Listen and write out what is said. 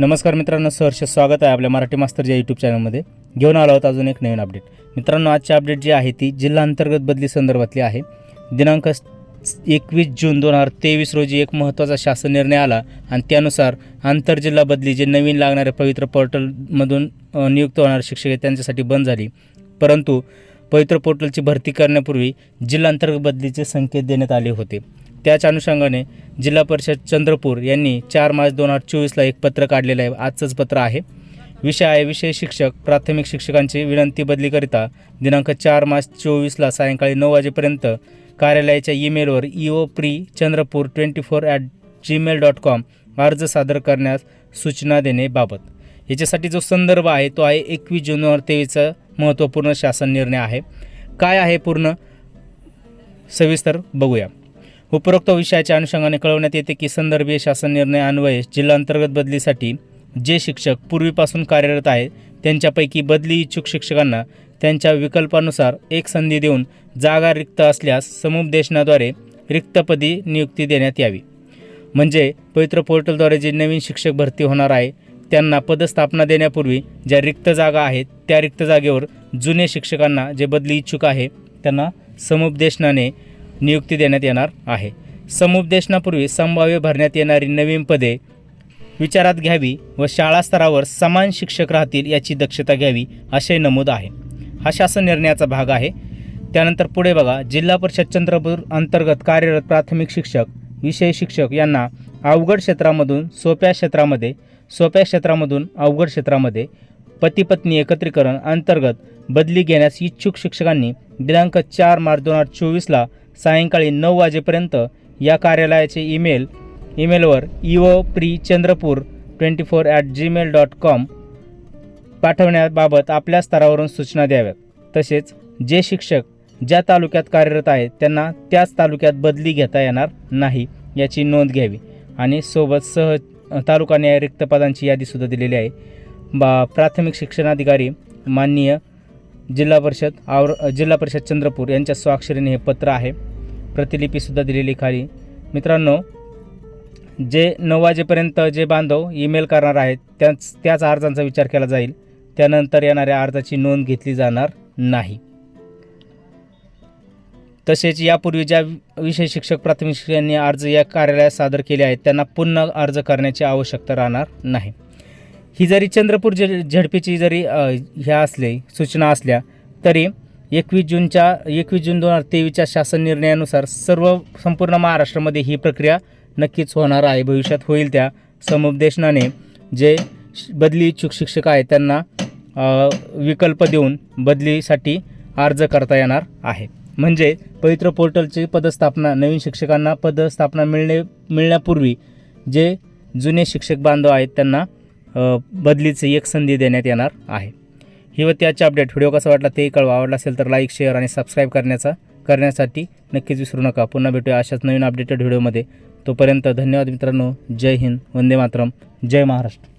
नमस्कार मित्रांनो सहर्ष स्वागत आहे आपल्या मराठी मास्तरच्या यूट्यूब चॅनलमध्ये घेऊन आलो आहोत अजून एक नवीन अपडेट मित्रांनो आजची अपडेट जी आहे ती जिल्हा अंतर्गत बदली संदर्भातली आहे. दिनांक एकवीस जून दोन हजार तेवीस रोजी एक महत्त्वाचा शासन निर्णय आला आणि त्यानुसार आंतरजिल्हा बदली जे नवीन लागणारे पवित्र पोर्टलमधून नियुक्त होणारे शिक्षक आहेत त्यांच्यासाठी बंद झाली. परंतु पवित्र पोर्टलची भरती करण्यापूर्वी जिल्हा अंतर्गत बदलीचे संकेत देण्यात आले होते. त्याच अनुषंगाने जिल्हा परिषद चंद्रपूर यांनी चार मार्च दोन हजार चोवीसला एक पत्र काढलेलं आहे. आजचंच पत्र आहे. विषय आहे विषय शिक्षक. प्राथमिक शिक्षकांची विनंती बदलीकरिता दिनांक चार मार्च चोवीसला सायंकाळी नऊ वाजेपर्यंत कार्यालयाच्या ईमेलवर O pre Chandrapur twenty four at Gmail dot com अर्ज सादर करण्यास सूचना देणेबाबत. याच्यासाठी जो संदर्भ आहे तो आहे एकवीस जून दोन हजार तेवीसचा महत्त्वपूर्ण शासन निर्णय आहे. काय आहे पूर्ण? सविस्तर बघूया. उपरोक्त विषयाच्या अनुषंगाने कळवण्यात येते की संदर्भीय शासन निर्णय अन्वये जिल्हा अंतर्गत बदलीसाठी जे शिक्षक पूर्वीपासून कार्यरत आहेत त्यांच्यापैकी बदली इच्छुक शिक्षकांना त्यांच्या विकल्पानुसार एक संधी देऊन जागा रिक्त असल्यास समुपदेशनाद्वारे रिक्तपदी नियुक्ती देण्यात यावी. म्हणजे पवित्र पोर्टलद्वारे जे नवीन शिक्षक भरती होणार आहे त्यांना पदस्थापना देण्यापूर्वी ज्या रिक्त जागा आहेत त्या रिक्त जागेवर जुने शिक्षकांना जे बदली इच्छुक आहे त्यांना समुपदेशनाने नियुक्ती देण्यात येणार आहे. समुपदेशनापूर्वी संभाव्य भरण्यात येणारी नवीन पदे विचारात घ्यावी व शाळा स्तरावर समान शिक्षक राहतील याची दक्षता घ्यावी असे नमूद आहे. हा शासन निर्णयाचा भाग आहे. त्यानंतर पुढे बघा. जिल्हा परिषद चंद्रपूर अंतर्गत कार्यरत प्राथमिक शिक्षक विषय शिक्षक यांना अवघड क्षेत्रामधून सोप्या क्षेत्रामध्ये सोप्या क्षेत्रामधून अवघड क्षेत्रामध्ये पती पत्नी एकत्रीकरण अंतर्गत बदली घेण्यास इच्छुक शिक्षकांनी दिनांक चार मार्च दोन हजार चोवीसला सायंकाळी नऊ वाजेपर्यंत या कार्यालयाचे email ईमेलवर EO pre Chandrapur twenty four at Gmail dot com पाठवण्याबाबत आपल्या स्तरावरून सूचना द्याव्यात. तसेच जे शिक्षक ज्या तालुक्यात कार्यरत आहेत त्यांना त्याच तालुक्यात बदली घेता येणार नाही याची नोंद घ्यावी. आणि सोबत सह तालुका न्याय रिक्त पदांची यादीसुद्धा दिलेली आहे. बा प्राथमिक शिक्षणाधिकारी माननीय जिल्हा परिषद आवर जिल्हा परिषद चंद्रपूर यांच्या स्वाक्षरीने हे पत्र आहे. प्रतिलिपीसुद्धा दिलेली खाली. मित्रांनो जे नऊ वाजेपर्यंत जे बांधव ईमेल करणार आहेत त्याच त्याच अर्जांचा विचार केला जाईल. त्यानंतर येणाऱ्या अर्जाची नोंद घेतली जाणार नाही. तसेच यापूर्वी ज्या विषय शिक्षक प्राथमिक शिक्षकांनी अर्ज या कार्यालयात सादर केले आहेत त्यांना पुन्हा अर्ज करण्याची आवश्यकता राहणार नाही. ही जरी चंद्रपूर ज झडपीची जरी ह्या असले सूचना असल्या तरी एकवीस जूनच्या एकवीस जून दोन हजार तेवीसच्या शासन निर्णयानुसार सर्व संपूर्ण महाराष्ट्रामध्ये ही प्रक्रिया नक्कीच होणार आहे. भविष्यात होईल त्या. समुपदेशनाने जे श- बदली इच्छुक शिक्षक आहेत त्यांना विकल्प देऊन बदलीसाठी अर्ज करता येणार आहे. म्हणजे पवित्र पोर्टलची पदस्थापना नवीन शिक्षकांना पदस्थापना मिळणे मिळण्यापूर्वी जे जुने शिक्षक बांधव आहेत त्यांना बदलीची एक संधी देण्यात येणार आहे. ही व त्याचे अपडेट व्हिडिओ कसा वाटला तेही कळवा. आवडला असेल तर लाईक शेअर आणि सबस्क्राईब करण्याचा करण्यासाठी नक्कीच विसरू नका. पुन्हा भेटूया अशाच नवीन अपडेटेड व्हिडिओमध्ये तोपर्यंत धन्यवाद मित्रांनो. जय हिंद. वंदे मातरम. जय महाराष्ट्र.